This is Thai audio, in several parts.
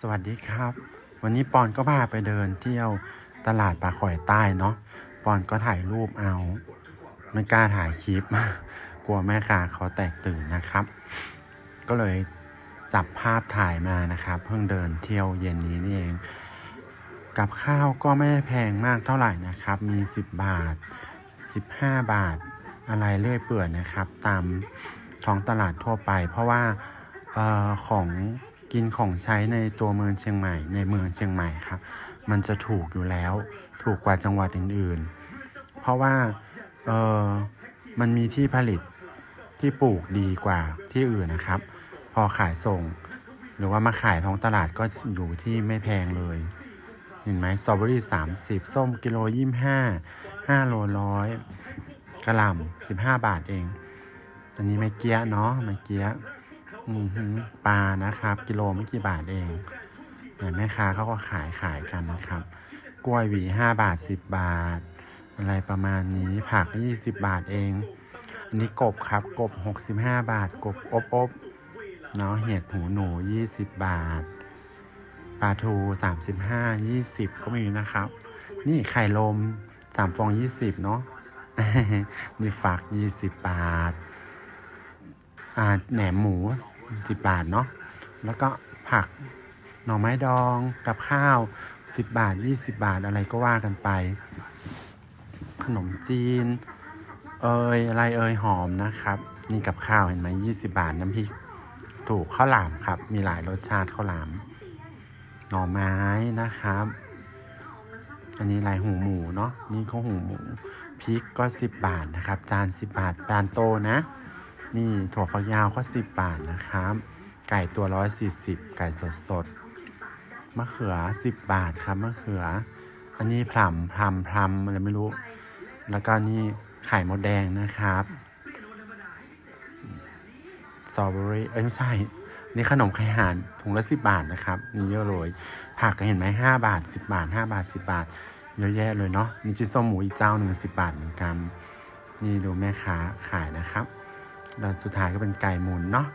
สวัสดีครับ วันนี้ปอนก็พาไปเดินเที่ยวตลาดปลาข่อยใต้เนาะปอนก็ถ่ายรูปเอา ไม่กล้าถ่ายคลิป กลัวแม่ค้าเขาแตกตื่นนะครับ ก็เลยจับภาพถ่ายมานะครับ เพิ่งเดินเที่ยวเย็นนี้นี่เอง กับข้าวก็ไม่แพงมากเท่าไหร่นะครับ มี 10 บาท 15 บาท อะไรเรื่อยเปื่อยนะครับ ตามท้องตลาดทั่วไป เพราะว่าเออของ กินของใช้ในตัวเมืองเชียงใหม่ ในเมืองเชียงใหม่ครับ มันจะถูกอยู่แล้ว ถูกกว่าจังหวัดอื่นๆ เพราะว่าเออมันมีที่ผลิตที่ปลูกดีกว่าที่อื่นนะครับ พอขายส่ง หรือว่ามาขายท้องตลาดก็อยู่ที่ไม่แพงเลย เห็นไหมสตรอเบอรี่สามสิบส้มกิโลยี่ห้าห้าโลร้อยกระหล่ำสิบห้าบาทเอง อันนี้ไม่เกี้ยเนาะไม่เกี้ย อือหือปลานะครับ กิโลไม่กี่บาทเอง แต่แม่ค้าเขาก็ขายขายกันนะครับ กล้วยหวีห้าบาทสิบบาท อะไรประมาณนี้ผักยี่สิบบาทเอง อันนี้กบครับกบหกสิบห้าบาท กบอบอบเนาะเห็ดหูหนูยี่สิบบาทปลาทูสามสิบห้ายี่สิบก็มีนะครับ นี่ไข่ลมสามฟองยี่สิบเนาะนี่ฝักยี่สิบบาท อ่าแหนมหมูสิบบาทเนาะแล้วก็ผักหน่อไม้ดองกับข้าวสิบบาทยี่สิบาทอะไรก็ว่ากันไป ขนมจีน เอยอะไรเอยหอมนะครับ นี่กับข้าวเห็นไหมยี่สิบาทน้ำพริกถูกข้าวหลามครับ มีหลายรสชาติข้าวหลาม หน่อไม้นะครับ อันนี้ลายหูหมูเนาะนี่ก็หูหมูพริกก็สิบบาทนะครับ จานสิบบาทจานโตนะ นี่ถั่วฝักยาวก็สิบบาทนะครับ ไก่ตัวร้อยสี่สิบไก่สดสดมะเขือสิบบาทครับมะเขือ อันนี้พลัมพลัมพลัมอะไรไม่รู้ แล้วก็นี่ไข่มดแดงนะครับสตรอเบอรี่เอ้ยไม่ใช่ นี่ขนมไข่ห่านถุงละสิบบาทนะครับ มีเยอะเลยผักก็เห็นไหมห้าบาทสิบบาทห้าบาทสิบบาท เยอะแยะเลยเนาะนี่จิ้ส้มหมูอีกเจ้าหนึ่งสิบบาทเหมือนกัน นี่ดูแม่ค้าขายนะครับ แล้วสุดท้ายก็เป็นไก่หมุนเนาะ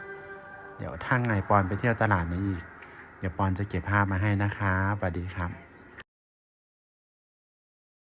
เดี๋ยวถ้าไงปอนไปเที่ยวตลาดนี้อีก เดี๋ยวปอนจะเก็บภาพมาให้นะคะบสวัสดีครับ